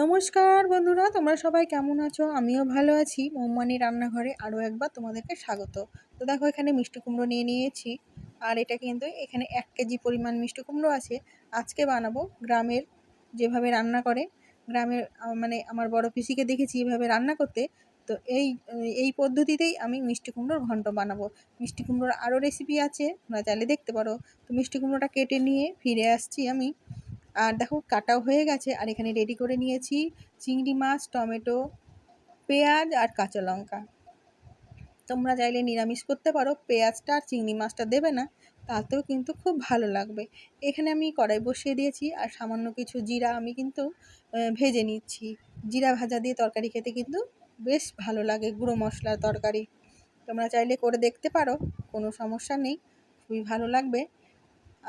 নমস্কার বন্ধুরা, তোমরা সবাই কেমন আছো? আমিও ভালো আছি। মৌমানি রান্নাঘরে আরও একবার তোমাদেরকে স্বাগত। তো দেখো, এখানে মিষ্টি কুমড়ো নিয়ে নিয়েছি। আর এটা কিন্তু এখানে এক কেজি পরিমাণ মিষ্টি কুমড়ো আছে। আজকে বানাবো গ্রামের যেভাবে রান্না করে। গ্রামের মানে আমার বড় পিসিকে দেখেছি এভাবে রান্না করতে। তো এই এই পদ্ধতিতেই আমি মিষ্টি কুমড়োর ঘন্ট বানাবো। মিষ্টি কুমড়োর আরও রেসিপি আছে, তোমরা চাইলে দেখতে পারো। তো মিষ্টি কুমড়োটা কেটে নিয়ে ফিরে আসছি আমি। আর দেখো, কাটাও হয়ে গেছে। আর এখানে রেডি করে নিয়েছি চিংড়ি মাছ, টমেটো, পেঁয়াজ আর কাঁচা লঙ্কা। তোমরা চাইলে নিরামিষ করতে পারো। পেঁয়াজটা আর চিংড়ি মাছটা দেবে না, তাতেও কিন্তু খুব ভালো লাগবে। এখানে আমি কড়াই বসিয়ে দিয়েছি আর সামান্য কিছু জিরা আমি কিন্তু ভেজে নিচ্ছি। জিরা ভাজা দিয়ে তরকারি খেতে কিন্তু বেশ ভালো লাগে, গুঁড়ো মশলার তরকারি। তোমরা চাইলে করে দেখতে পারো, কোনো সমস্যা নেই, খুবই ভালো লাগবে।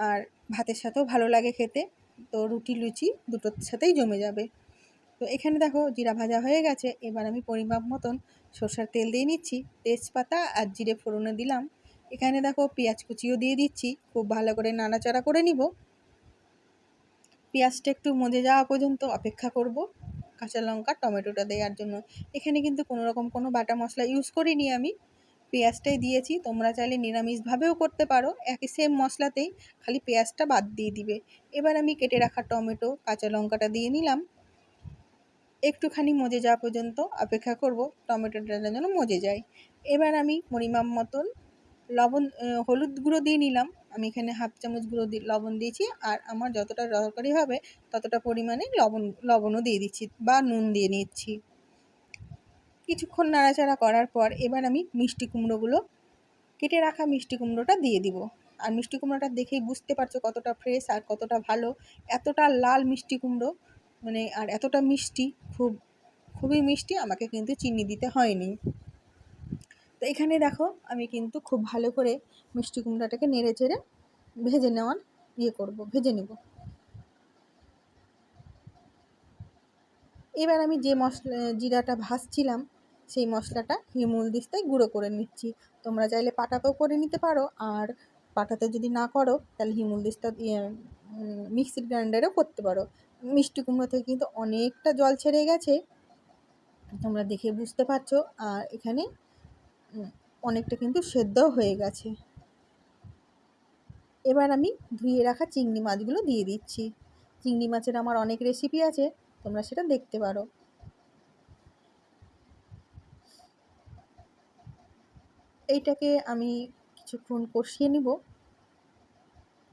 আর ভাতের সাথেও ভালো লাগে খেতে। তো রুটি, লুচি দুটোর সাথেই জমে যাবে। তো এখানে দেখো জিরা ভাজা হয়ে গেছে। এবার আমি পরিমাপ মতন সর্ষার তেল দিয়ে নিচ্ছি। তেজপাতা আর জিরে ফোড়নে দিলাম। এখানে দেখো পেঁয়াজ কুচিও দিয়ে দিচ্ছি। খুব ভালো করে নাড়াচাড়া করে নিব। পেঁয়াজটা একটু মজে যাওয়া পর্যন্ত অপেক্ষা করব। কাঁচা লঙ্কা, টমেটোটা দেওয়ার জন্য। এখানে কিন্তু কোনো রকম কোনো বাটা মশলা ইউজ করিনি আমি। পেঁয়াজটাই দিয়েছি, তোমরা চাইলে নিরামিষভাবেও করতে পারো। একই সেম মশলাতেই খালি পেঁয়াজটা বাদ দিয়ে দিবে। এবার আমি কেটে রাখা টমেটো, কাঁচা লঙ্কাটা দিয়ে নিলাম। একটুখানি মজে যাওয়া পর্যন্ত অপেক্ষা করব, টমেটোটা যেন মজে যায়। এবার আমি পরিমাপ মতন লবণ হলুদ গুঁড়ো দিয়ে নিলাম। আমি এখানে হাফ চামচ গুঁড়ো দিয়ে লবণ দিয়েছি আর আমার যতটা দরকারি হবে ততটা পরিমাণে লবণ, লবণও দিয়ে দিচ্ছি বা নুন দিয়ে নিচ্ছি। কিছুক্ষণ নাড়াচাড়া করার পর এবার আমি মিষ্টি কুমড়োগুলো কেটে রাখা মিষ্টি কুমড়োটা দিয়ে দিব। আর মিষ্টি কুমড়োটা দেখেই বুঝতে পারছ কতটা ফ্রেশ আর কতটা ভালো। এতটা লাল মিষ্টি কুমড়ো মানে আর এতটা মিষ্টি, খুব, খুবই মিষ্টি আমাকে কিন্তু চিনি দিতে হয়নি। তো এখানে দেখো আমি কিন্তু খুব ভালো করে মিষ্টি কুমড়াটাকে নেড়ে চেড়ে ভেজে নেওয়ার ইয়ে করব, ভেজে নেব। এবার আমি যে মশলা, জিরাটা ভাজছিলাম সেই মশলাটা হিমুল দিস্তায় গুঁড়ো করে নিচ্ছি। তোমরা চাইলে পাটাতেও করে নিতে পারো, আর পাটাতে যদি না করো, তাহলে হিমুল দিস্তা মিক্সির গ্রাইন্ডারেও করতে পারো। মিষ্টি কুমড়ো থেকে কিন্তু অনেকটা জল ছেড়ে গেছে, তোমরা দেখে বুঝতে পারছ। আর এখানে অনেকটা কিন্তু সেদ্ধও হয়ে গেছে। এবার আমি ধুয়ে রাখা চিংড়ি মাছগুলো দিয়ে দিচ্ছি। চিংড়ি মাছের আমার অনেক রেসিপি আছে, তোমরা সেটা দেখতে পারো। এইটাকে আমি কিছুক্ষণ কষিয়ে নিব।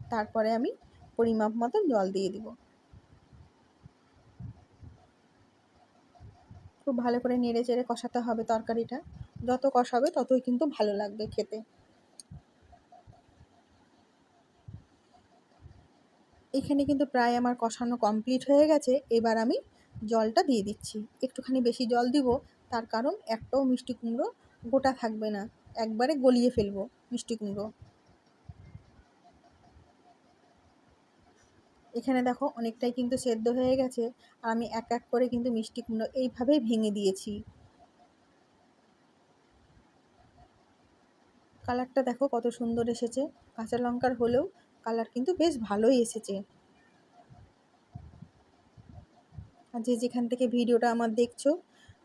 তারপরে আমি পরিমাপ মতো জল দিয়ে দিব। খুব ভালো করে নেড়ে চেড়ে কষাতে হবে তরকারিটা। যত কষাবে ততই কিন্তু ভালো লাগবে খেতে। এখানে কিন্তু প্রায় আমার কষানো কমপ্লিট হয়ে গেছে। এবার আমি জলটা দিয়ে দিচ্ছি। একটুখানি বেশি জল দিব, তার কারণ একটাও মিষ্টি কুমড়ো গোটা থাকবে না। একবারে গলিয়ে ফেলব, মিষ্টি কুমড়ো। এখানে দেখো অনেকটাই কিন্তু সেদ্ধ হয়ে গেছে, আর আমি এক এক করে কিন্তু মিষ্টি কুমড়ো এইভাবেই ভেঙে দিয়েছি। কালারটা দেখো কত সুন্দর এসেছে, কাঁচা লঙ্কার হলেও কালার কিন্তু বেশ ভালোই এসেছে। আর যে যেখান থেকে ভিডিওটা আমার দেখছ,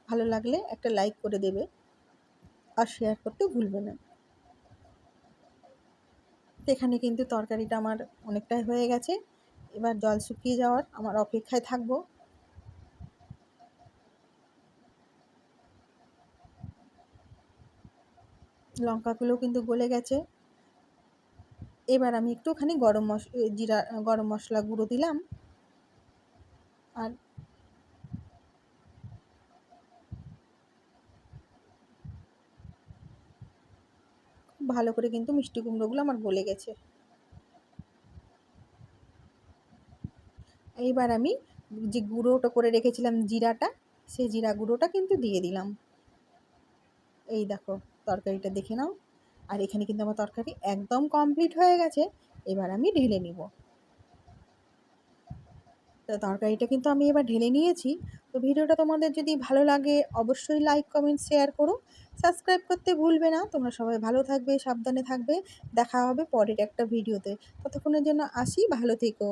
ভালো লাগলে একটা লাইক করে দেবে। আর শেয়ার করতে ভুলবে না। এখানে কিন্তু তরকারিটা আমার অনেকটাই হয়ে গেছে। এবার জল শুকিয়ে যাওয়ার আমার অপেক্ষায় থাকব। লঙ্কাগুলো কিন্তু গলে গেছে। এবার আমি একটুখানি গরম মশ জিরা গরম মশলা গুঁড়ো দিলাম। আর ভালো করে কিন্তু মিষ্টি কুমড়োগুলো আমার গলে গেছে। এইবার আমি যে গুঁড়োটা করে রেখেছিলাম জিরাটা, সেই জিরা গুঁড়োটা কিন্তু দিয়ে দিলাম। এই দেখো, তরকারিটা দেখে নাও। আর এখানে কিন্তু আমার তরকারি একদম কমপ্লিট হয়ে গেছে। এবার আমি ঢেলে নিব। তরকারিটা কিন্তু আমি এবার ঢেলে নিয়েছি। তো ভিডিওটা তোমাদের যদি ভালো লাগে অবশ্যই লাইক কমেন্ট শেয়ার করো। সাবস্ক্রাইব করতে ভুলবে না। তোমরা সবাই ভালো থাকবে, সাবধানে থাকবে। দেখা হবে পরের একটা ভিডিওতে। ততক্ষণের জন্য আসি। ভালো থেকো।